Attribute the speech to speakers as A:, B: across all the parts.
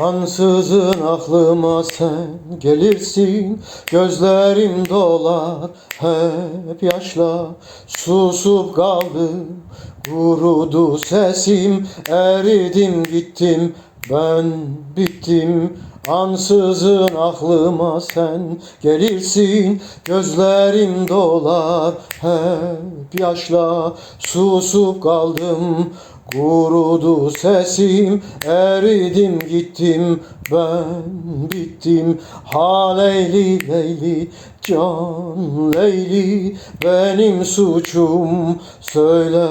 A: Ansızın aklıma sen gelirsin. Gözlerim dolar hep yaşla. Susup kaldım Kurudu sesim. Eridim gittim Ben bittim. Ansızın aklıma sen gelirsin. Gözlerim dolar hep yaşla. Susup kaldım Kurudu sesim Eridim gittim Ben bittim Ha Leyli Leyli Can Leyli Benim suçum Söyle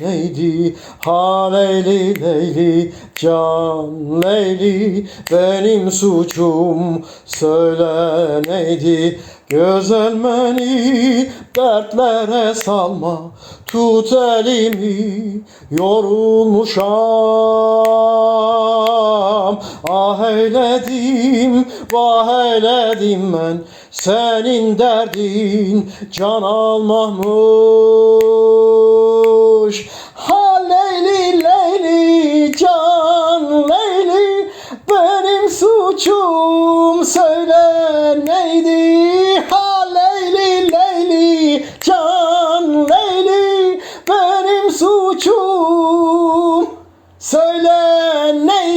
A: neydi Ha Leyli Leyli Can Leyli Benim suçum Söyle neydi Güzel beni dertlere salma Tut elimi yorulmuşam. Ah eyledim vah eyledim ben Senin derdin can almamış Ha Leyli Leyli can Leyli Benim suçum söyle neydi suçum? Söyle ne